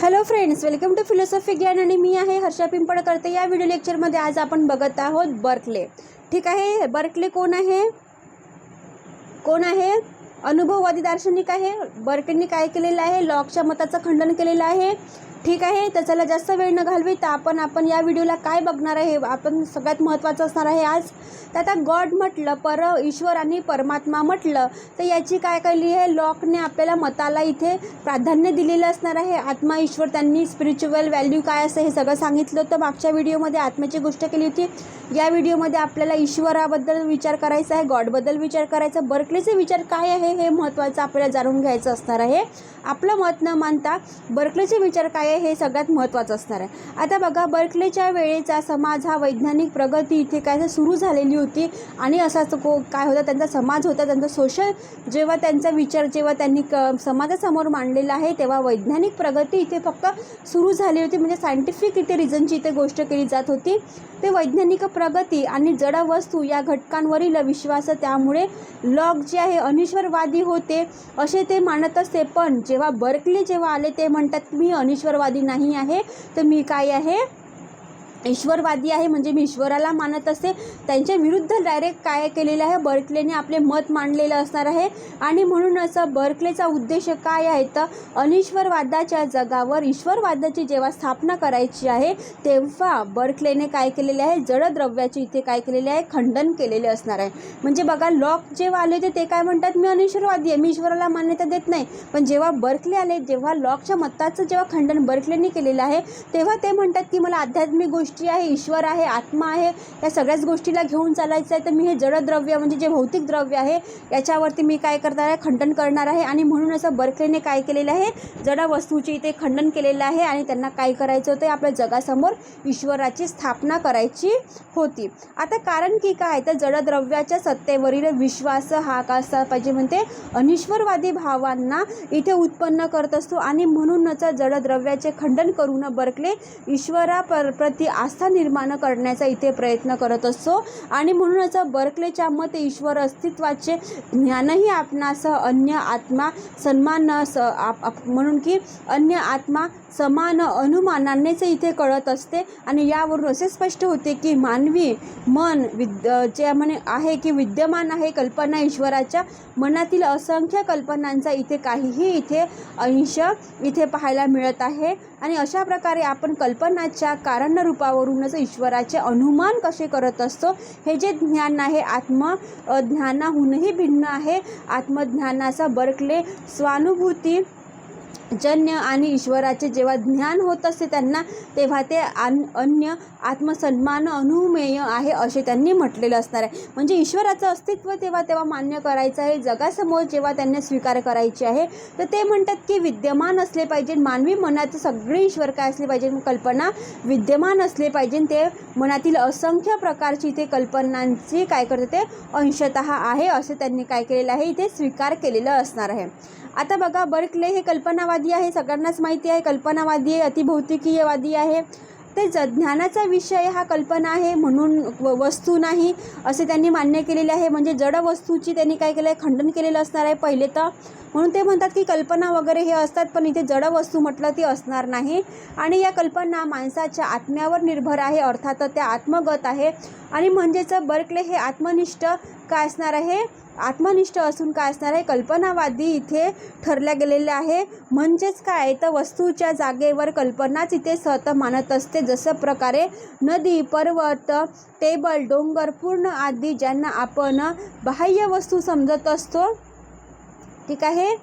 Hello friends welcome to philosophy ज्ञान आणि मी आहे हर्षा पिंपळ करते या व्हिडिओ लेक्चरमध्ये आज आपण बघत आहोत बर्कले. ठीक आहे? बर्कले कोण आहे? कोण आहे? अनुभववादी दार्शनिक आहे. बर्कलेने काय केलेलं आहे? लॉकच्या मताचं खंडन केलेलं आहे. ठीक आहे तर चला जास्त वेळ न घालवी तर आपण आपण या व्हिडिओला काय बघणार आहे आपण सगळ्यात महत्त्वाचं असणार आहे आज. तर आता गॉड म्हटलं पर ईश्वर आणि परमात्मा म्हटलं तर याची काय केली आहे लॉकने आपल्याला मताला इथे प्राधान्य दिलेलं असणार आहे. आत्मा ईश्वर त्यांनी स्पिरिच्युअल व्हॅल्यू काय असं हे सगळं सांगितलं होतं मागच्या व्हिडिओमध्ये. आत्म्याची गोष्ट केली होती. या व्हिडिओमध्ये आपल्याला ईश्वराबद्दल विचार करायचा आहे गॉडबद्दल विचार करायचा बर्कलेचे विचार काय आहे हे महत्त्वाचं आपल्याला जाणून घ्यायचं असणार आहे. आपलं मत न मानता बर्कलेचे विचार काय आहे हे सगळ्यात महत्त्वाचं असणार आहे. आता बघा बर्कलेच्या वेळेचा समाज हा वैज्ञानिक प्रगती इथे काय सुरू झालेली होती आणि असाच को काय होता त्यांचा समाज होता त्यांचा सोशल जेव्हा त्यांचा विचार जेव्हा त्यांनी क समाजासमोर मांडलेला आहे तेव्हा वैज्ञानिक प्रगती इथे फक्त सुरू झाली होती. म्हणजे सायंटिफिक इथे रिझनची इथे गोष्ट केली जात होती. ते वैज्ञानिक प्रगती आणि जड वस्तू या घटकांवरील विश्वास त्यामुळे लॉक जे आहे अनिश्वरवादी होते असे ते मानत असते. पण जेव्हा बर्कली जेव्हा आले ते म्हणतात मी अनिश्वरवादी नाही आहे तर मी काय आहे? ईश्वरवादी आहे म्हणजे मी ईश्वराला मानत असते त्यांच्या विरुद्ध डायरेक्ट काय केलेलं आहे? बर्कलेने आपले मत मांडलेलं असणार आहे. आणि म्हणून असं बर्कलेचा उद्देश काय आहे? तर अनिश्वरवादाच्या जगावर ईश्वरवादाची जेव्हा स्थापना करायची आहे तेव्हा बर्कलेने काय केलेले आहे? जडद्रव्याचे इथे काय केलेले आहे? खंडन केलेले असणार आहे. म्हणजे बघा लॉक जेव्हा आले होते ते काय म्हणतात? मी अनिश्वरवादी आहे. मी ईश्वराला मान्यता देत नाही. पण जेव्हा बर्कले आले जेव्हा लॉकच्या मताचं जेव्हा खंडन बर्कलेने केलेलं आहे तेव्हा ते म्हणतात की मला आध्यात्मिक गोष्टी आहे ईश्वर आहे आत्मा आहे या सगळ्याच गोष्टीला घेऊन चालायचं आहे तर मी हे जडद्रव्य म्हणजे जे भौतिक द्रव्य आहे याच्यावरती मी काय करणार आहे खंडन करणार आहे आणि म्हणून असं बर्कलेने काय केलेलं आहे जड वस्तूचे इथे खंडन केलेलं आहे आणि त्यांना काय करायचं होतं आपल्या जगासमोर ईश्वराची स्थापना करायची होती. आता कारण की काय तर जडद्रव्याच्या सत्तेवरील विश्वास हा का असला पाहिजे म्हणते अनिश्वरवादी भावांना इथे उत्पन्न करत असतो आणि म्हणूनच जडद्रव्याचे खंडन करून बर्कले ईश्वरा पर प्रती आस्था निर्माण करण्याचा इथे प्रयत्न करत असतो. आणि म्हणूनच बर्कलेच्या मते ईश्वर अस्तित्वाचे ज्ञानही आपणासह अन्य आत्मा सन्मान स आप आप- म्हणून की अन्य आत्मा समान अनुमानानेच इथे कळत असते. आणि यावरून असे स्पष्ट होते की मानवी मन विद जे म्हणे आहे की विद्यमान आहे कल्पना ईश्वराच्या मनातील असंख्य कल्पनांचा इथे काहीही इथे अंश इथे पाहायला मिळत आहे. आणि अशा प्रकारे आपण कल्पनाच्या स्वरूपावरूनच ईश्वराचे अनुमान कसे करत असतो हे जे ज्ञान आहे आत्म ज्ञानाहूनही भिन्न आहे. आत्मज्ञानाचा बर्कले स्वानुभूती जन्य आणि ईश्वराचे जेव्हा ज्ञान होत असते त्यांना तेव्हा ते आन अन्य आत्मसन्मान अनुमेय आहे असे त्यांनी म्हटलेलं असणार आहे. म्हणजे ईश्वराचं अस्तित्व तेव्हा तेव्हा मान्य करायचं आहे जगासमोर जेव्हा त्यांना स्वीकार करायचे आहे तर ते म्हणतात की विद्यमान असले पाहिजे मानवी मनाचं सगळे ईश्वर काय असले पाहिजे कल्पना विद्यमान असले पाहिजे ते मनातील असंख्य प्रकारची ते कल्पनांची काय करते ते अंशतः आहे असे त्यांनी काय केलेलं आहे इथे स्वीकार केलेलं असणार आहे. आता बघा बर्कले हे कल्पनावादी आहे सगळ्यांनाच माहिती आहे. कल्पनावादी आहे अतिभौतिकीयवादी आहे. ते ज ज्ञानाचा विषय हा कल्पना आहे म्हणून व वस्तू नाही असे त्यांनी मान्य केलेले आहे. म्हणजे जड वस्तूची त्यांनी काय केलं आहे खंडन केलेलं असणार आहे पहिले तर. म्हणून ते म्हणतात की कल्पना वगैरे हे असतात पण इथे जड वस्तू म्हटलं ती असणार नाही. आणि या कल्पना माणसाच्या आत्म्यावर निर्भर आहे अर्थात त्या आत्मगत आहे. आणि म्हणजेच बर्कले हे आत्मनिष्ठ काय असणार आहे? आत्मनिष्ठ असून काय असणार आहे? कल्पनावादी इथे ठरल्या गेलेले आहे. म्हणजेच काय? तर वस्तूच्या जागेवर कल्पनाच इथे सत मानत असते. जसं प्रकारे नदी पर्वत टेबल डोंगर पूर्ण आदी ज्यांना आपण बाह्य वस्तू समजत असतो ठीक आहे?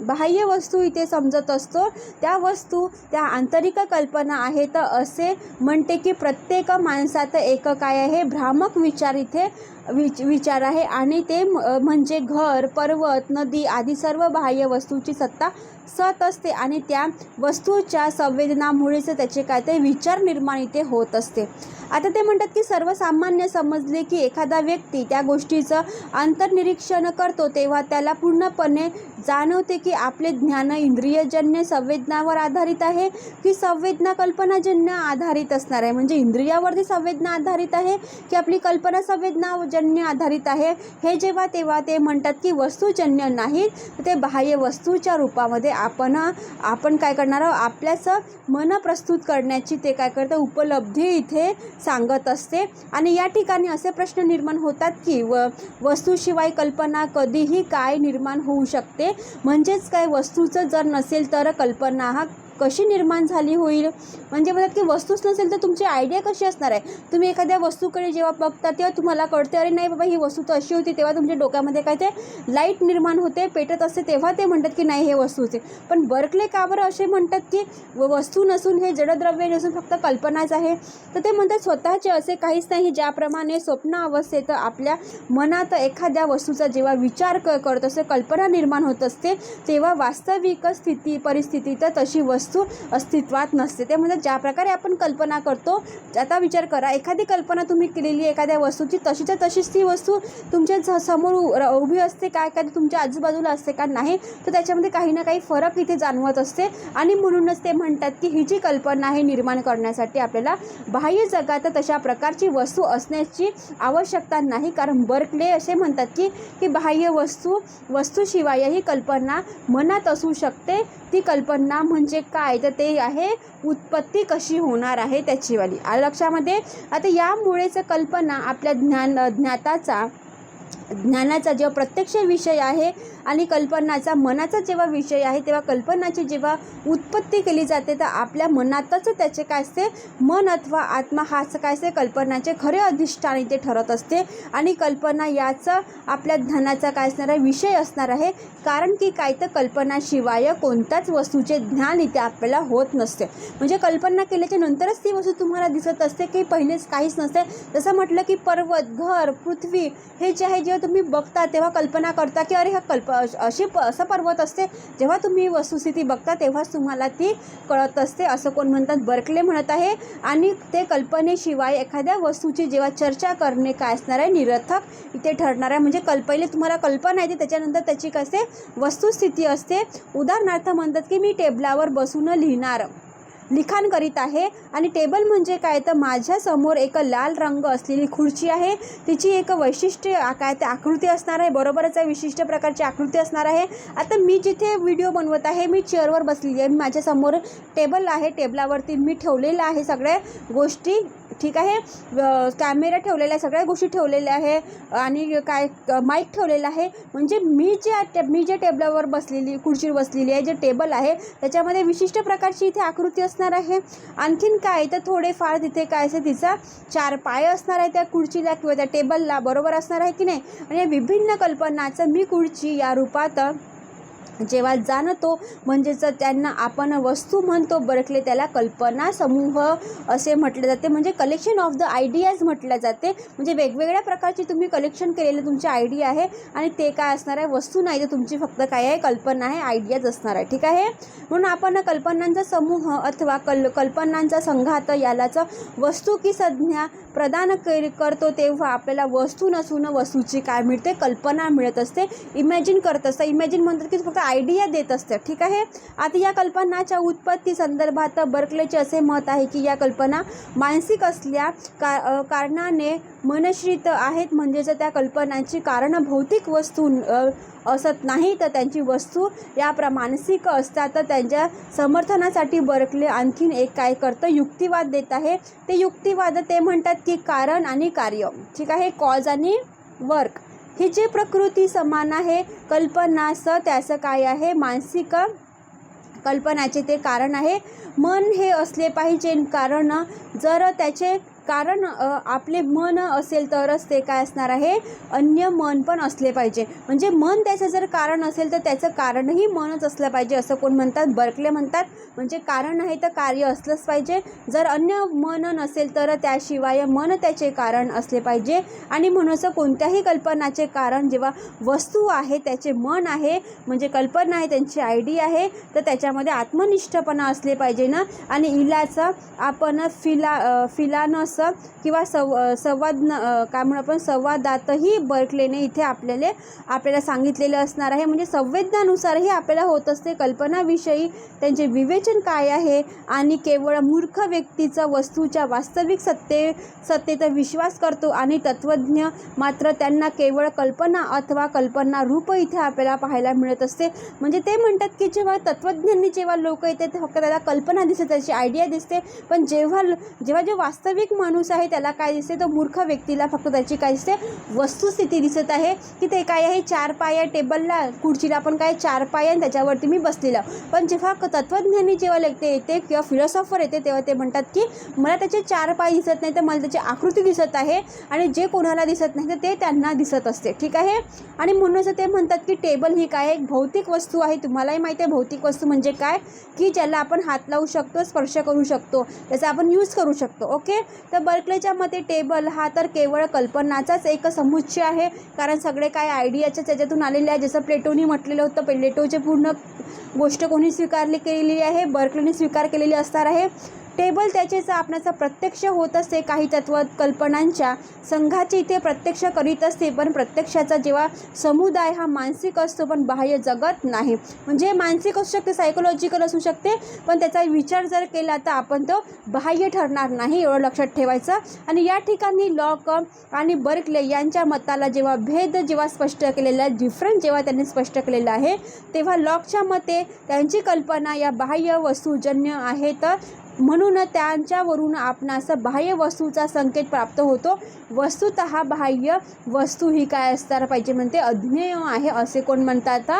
बाह्य वस्तू इथे समजत असतो. त्या वस्तू त्या आंतरिक कल्पना आहेत. असे म्हणते की प्रत्येक माणसात एक काय आहे? भ्रामक विचार इथे विच विचार आहे. आणि ते म्हणजे घर पर्वत नदी आदी सर्व बाह्य वस्तूची सत्ता सत असते. आणि त्या वस्तूच्या संवेदनामुळेच त्याचे काय ते विचार निर्माण इथे होत असते. आता ते म्हणतात की सर्वसामान्य समजले की एखादा व्यक्ती त्या गोष्टीचं अंतर्निरीक्षण करतो तेव्हा त्याला पूर्णपणे जाणवते की आपले ज्ञान इंद्रियजन्य संवेदनावर आधारित आहे की संवेदना कल्पनाजन्य आधारित असणार आहे. म्हणजे इंद्रियावरती संवेदना आधारित आहे की आपली कल्पना संवेदना संवेदनाजन्य आधारित आहे. हे जेव्हा तेव्हा ते म्हणतात की वस्तूजन्य नाहीत ते बाह्य वस्तूच्या रूपामध्ये आपण आपण काय करणार आहोत? आपल्याच मन प्रस्तुत करण्याची ते काय करतं? उपलब्धी इथे सांगत असते. आणि या ठिकाणी असे प्रश्न निर्माण होतात की व वस्तूशिवाय कल्पना कधीही काय निर्माण होऊ शकते? म्हणजेच काय वस्तूचं जर नसेल तर कल्पना हा कशी निर्माण झाली होईल? म्हणजे म्हणतात की वस्तूच नसेल तर तुमची आयडिया कशी असणार आहे? तुम्ही एखाद्या वस्तूकडे जेव्हा बघता तेव्हा तुम्हाला कळते अरे नाही बाबा ही वस्तू तर अशी होती. तेव्हा तुमच्या डोक्यामध्ये काय ते लाइट निर्माण होते पेटत असते तेव्हा ते म्हणतात की नाही हे वस्तूचे. पण बर्कले का बरं असे म्हणतात की व- वस्तू नसून हे जडद्रव्य नसून फक्त कल्पनाच आहे? तर ते म्हणतात स्वतःचे असे काहीच नाही ज्याप्रमाणे स्वप्न अवस्थेत आपल्या मनात एखाद्या वस्तूचा जेव्हा विचार क करत असते कल्पना निर्माण होत असते तेव्हा वास्तविक स्थिती परिस्थिती तर तशी वस्तू वस्तू अस्तित्वात नसते. ते म्हणजे ज्या प्रकारे आपण कल्पना करतो आता विचार करा. एखादी कल्पना तुम्ही केलेली एखाद्या वस्तूची तशीच्या तशीच ती वस्तू तुमच्या ज समोर उ- र- उभी असते का? एखादी तुमच्या आजूबाजूला असते का? नाही तर त्याच्यामध्ये काही ना काही फरक इथे जाणवत असते. आणि म्हणूनच ते म्हणतात की ही जी कल्पना आहे निर्माण करण्यासाठी आपल्याला बाह्य जगात तशा प्रकारची वस्तू असण्याची आवश्यकता नाही. कारण बर्कले असे म्हणतात की की बाह्य वस्तू वस्तूशिवाय ही कल्पना मनात असू शकते ती कल्पना म्हणजे काय? तर ते आहे उत्पत्ती कशी होणार आहे त्याचीवाली. लक्षामध्ये? आता यामुळेच कल्पना आपल्या ज्ञान ज्ञाताचा ज्ञानाचा जेव्हा प्रत्यक्ष विषय आहे आणि कल्पनाचा मनाचा जेव्हा विषय आहे तेव्हा कल्पनाची जेव्हा उत्पत्ती केली जाते तर आपल्या मनातच त्याचे काय असते मन अथवा आत्मा हाच काय असते कल्पनाचे खरे अधिष्ठान इथे ठरत असते. आणि कल्पना याचं आपल्या ज्ञानाचा काय असणार आहे विषय असणार आहे. कारण की काय तर कल्पनाशिवाय कोणत्याच वस्तूचे ज्ञान इथे आपल्याला होत नसते. म्हणजे कल्पना केल्याच्या नंतरच ती वस्तू तुम्हाला दिसत असते की पहिलेच काहीच नसते. जसं म्हटलं की पर्वत घर पृथ्वी हे जे आहे जे जेव्हा तुम्ही बघता तेव्हा कल्पना करता की अरे हा कल्प अशी प असं पर्वत असते. जेव्हा तुम्ही वस्तुस्थिती बघता तेव्हाच तुम्हाला ती कळत असते असं कोण म्हणतात बर्कले म्हणत आहे. आणि ते कल्पनेशिवाय एखाद्या वस्तूची जेव्हा चर्चा करणे काय असणार आहे निरर्थक इथे ठरणार आहे. म्हणजे कल पहिले तुम्हाला कल्पना येते त्याच्यानंतर त्याची कसे वस्तुस्थिती असते. उदाहरणार्थ म्हणतात की मी टेबलावर बसून लिहिणार. लिखाण करीत आहे. आणि टेबल म्हणजे काय? तर माझ्यासमोर एक लाल रंग असलेली खुर्ची आहे. तिची एक वैशिष्ट्य काय? ते आकृती असणार आहे. बरोबरच आहे. विशिष्ट प्रकारची आकृती असणार आहे. आता मी जिथे व्हिडिओ बनवत आहे मी चेअरवर बसलेली आहे. माझ्यासमोर टेबल आहे. टेबलावरती मी ठेवलेलं आहे सगळ्या गोष्टी. ठीक आहे? कॅमेरा ठेवलेला आहे. सगळ्या गोष्टी ठेवलेल्या आहे. आणि काय? माईक ठेवलेला आहे. म्हणजे मी ज्या टे मी ज्या टेबलावर बसलेली खुर्चीवर बसलेली आहे जे टेबल आहे त्याच्यामध्ये विशिष्ट प्रकारची इथे आकृती असणार आहे. आणखीन काय? तर थोडेफार तिथे काय असेल तिचा चार पाय असणार आहे त्या खुर्चीला किंवा त्या टेबलला बरोबर असणार आहे की नाही? आणि या विभिन्न कल्पनाचं मी खुर्ची या रूपात जेव्हा जाणतो म्हणजेच त्यांना आपण वस्तू म्हणतो बरकले त्याला कल्पना समूह असे म्हटले जाते. म्हणजे कलेक्शन ऑफ द आयडियाज म्हटल्या जाते. म्हणजे वेगवेगळ्या प्रकारची तुम्ही कलेक्शन केलेलं तुमची आयडिया आहे आणि ते काय असणार आहे? वस्तू नाही तर तुमची फक्त काय आहे? कल्पना आहे आयडियाज असणार आहे. ठीक आहे? म्हणून आपण कल्पनांचा समूह अथवा कल कल्पनांचा संघात यालाच वस्तू की संज्ञा प्रदान कर करतो तेव्हा आपल्याला वस्तू नसून वस्तूची काय मिळते? कल्पना मिळत असते. इमॅजिन करत असतं. इमॅजिन म्हणतात की फक्त आयडिया देत असतं ठीक आहे? आता या कल्पनाच्या उत्पत्ती संदर्भात बर्कलेचे असे मत आहे की या कल्पना मानसिक असल्या का कारणाने मनश्रित आहेत. म्हणजेच त्या कल्पनांची कारण भौतिक वस्तू असत नाही तर त्यांची वस्तू या मानसिक असतात तर त्यांच्या समर्थनासाठी बर्कले आणखीन एक काय करतं? युक्तिवाद देत आहे. ते युक्तिवाद ते म्हणतात की कारण आणि कार्य. ठीक आहे? कॉज आणि वर्क ही जी प्रकृती समान आहे कल्पना स त्याचं काय आहे? मानसिक कल्पनाचे ते कारण आहे. मन हे असले पाहिजे कारण जर त्याचे कारण आपले मन असेल तरच ते काय असणार आहे? अन्य मन पण असले पाहिजे. म्हणजे मन त्याचं जर कारण असेल तर त्याचं कारणही मनच असलं पाहिजे असं कोण म्हणतात? बर्कले म्हणतात. म्हणजे कारण आहे तर कार्य असलंच पाहिजे. जर अन्य मन नसेल तर त्याशिवाय मन त्याचे कारण असले पाहिजे. आणि म्हणूनच कोणत्याही कल्पनाचे कारण जेव्हा वस्तू आहे त्याचे मन आहे म्हणजे कल्पना आहे त्यांची आयडिया आहे तर त्याच्यामध्ये आत्मनिष्ठपणा असले पाहिजे ना? आणि इलाचं आपण फिला फिलानस असं किंवा सव संवाद न- काय म्हणू आपण संवादातही बर्कलेने इथे आपल्याला आपल्याला सांगितलेलं असणार आहे. म्हणजे संवेदनानुसारही आपल्याला होत असते. कल्पनाविषयी त्यांचे विवेचन काय आहे? आणि केवळ मूर्ख व्यक्तीचा वस्तूच्या वास्तविक सत्ते सत्तेचा विश्वास करतो आणि तत्त्वज्ञ मात्र त्यांना केवळ कल्पना अथवा कल्पना रूप इथे आपल्याला पाहायला मिळत असते. म्हणजे ते म्हणतात की जेव्हा तत्त्वज्ञांनी जेव्हा लोक येते फक्त त्याला कल्पना दिसते त्याची आयडिया दिसते. पण जेव्हा जेव्हा जे वास्तविक माणूस आहे त्याला काय दिसते? तो मूर्ख व्यक्तीला फक्त त्याची काय दिसते? वस्तुस्थिती दिसत आहे. की ते काय आहे? चार पाया टेबलला खुर्चीला पण काय? चार पाय आणि त्याच्यावरती मी बसलेला. पण जेव्हा तत्वज्ञानी तत्त्वज्ञानी जेव्हा लेखते येते किंवा फिलॉसॉफर येते तेव्हा ते म्हणतात की मला त्याचे चार पाय दिसत नाही तर मला त्याची आकृती दिसत आहे आणि जे कोणाला दिसत नाही तर ते त्यांना दिसत असते. ठीक आहे? आणि म्हणूनच ते म्हणतात की टेबल ही काय? एक भौतिक वस्तू आहे. तुम्हालाही माहिती आहे भौतिक वस्तू म्हणजे काय? की ज्याला आपण हात लावू शकतो स्पर्श करू शकतो त्याचा आपण यूज करू शकतो. ओके? तर बर्कलेच्या मते टेबल हा तर केवळ कल्पनाचाच एक समुच्चय आहे. कारण सगळे काय आयडियाच्या त्याच्यातून आलेले आहे. जसं प्लेटोनी म्हटलेलं होतं प्लेटोचे पूर्ण गोष्ट कोणी स्वीकारली केलेली आहे? बर्कलेने स्वीकार केलेली असणार आहे. टेबल त्याचे आपणाचा प्रत्यक्ष होत असते. काही तत्व कल्पनांच्या संघाची इथे प्रत्यक्ष करीत असते. पण प्रत्यक्षाचा जेव्हा समुदाय हा मानसिक असतो पण बाह्य जगत नाही. म्हणजे मानसिक असू शकते सायकोलॉजिकल असू शकते पण त्याचा विचार जर केला तर आपण तो बाह्य ठरणार नाही एवढं लक्षात ठेवायचं. आणि या ठिकाणी लॉक आणि बर्कले यांच्या मताला जेव्हा भेद जेव्हा स्पष्ट केलेला आहे डिफरन्स जेव्हा त्यांनी स्पष्ट केलेला आहे तेव्हा लॉकच्या मते त्यांची कल्पना या बाह्य वस्तूजन्य आहेत म्हणून त्यांच्यावरून आपणास बाह्य वस्तूचा संकेत प्राप्त होतो. वस्तुत बाह्य वस्तू ही काय असणार पाहिजे म्हणते अज्ञेय आहे असे कोण म्हणतात?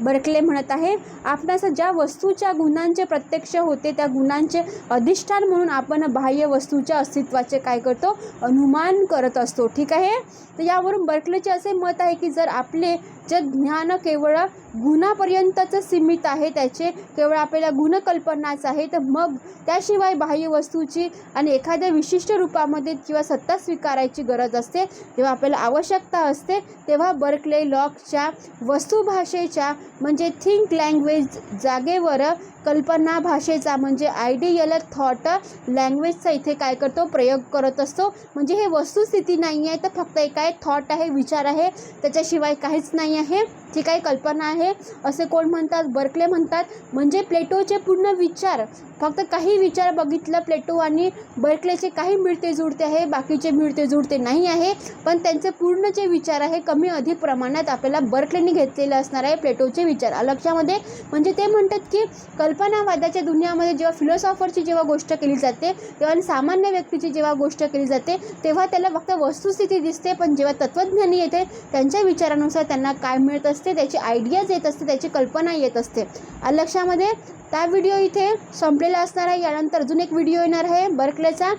बर्कले म्हणत आहे आपणास ज्या वस्तूच्या गुणांचे प्रत्यक्ष होते त्या गुणांचे अधिष्ठान म्हणून आपण बाह्य वस्तूच्या अस्तित्वाचे काय करतो? अनुमान करत असतो. ठीक आहे? तर यावरून बर्कलेचे असे मत आहे की जर आपले जे ज्ञान केवळ गुणापर्यंतच सीमित आहे त्याचे केवळ आपल्याला गुणकल्पनाच आहे तर मग त्याशिवाय बाह्य वस्तूची आणि एखाद्या विशिष्ट रूपामध्ये किंवा सत्ता स्वीकारायची गरज असते जेव्हा आपल्याला आवश्यकता असते तेव्हा बर्कले लॉकच्या वस्तुभाषेच्या म्हणजे थिंक लँग्वेज जागेवर कल्पना भाषेचा म्हणजे आयडियल थॉट लँग्वेजचा इथे काय करतो? प्रयोग करत असतो. म्हणजे हे वस्तुस्थिती नाही आहे तर फक्त एक आहे थॉट आहे विचार आहे. त्याच्याशिवाय काहीच नाही आहे. जी काही कल्पना आहे. असे कोण म्हणतात? बर्कले म्हणतात. म्हणजे प्लेटोचे पूर्ण विचार. फक्त काही विचार बघितलं प्लेटो आणि बर्कलेचे काही मिळते जुळते आहे बाकीचे मिळते जुळते नाही आहे. पण त्यांचे पूर्ण जे विचार आहे कमी अधिक प्रमाणात आपल्याला बर्कलेने घेतलेले असणार आहे प्लेटोचे विचार. लक्षामध्ये? म्हणजे ते म्हणतात की कल्पनावादाच्या दुनियामध्ये जेव्हा फिलॉसॉफरची जेव्हा गोष्ट केली जाते तेव्हा सामान्य व्यक्तीची जेव्हा गोष्ट केली जाते तेव्हा त्याला फक्त वस्तुस्थिती दिसते पण जेव्हा तत्त्वज्ञानी येते त्यांच्या विचारानुसार त्यांना काय मिळत असते त्याची आयडियाज येत असते त्याची कल्पना येत असते. लक्षामध्ये त्या व्हिडिओ इथे संपलेला असणार आहे. यानंतर अजून एक व्हिडिओ येणार आहे बर्कलेचा.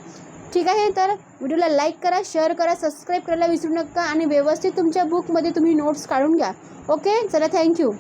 ठीक आहे तर व्हिडिओला लाईक करा शेअर करा सबस्क्राईब करायला विसरू नका आणि व्यवस्थित तुमच्या बुकमध्ये तुम्ही नोट्स काढून घ्या. ओके चला थँक्यू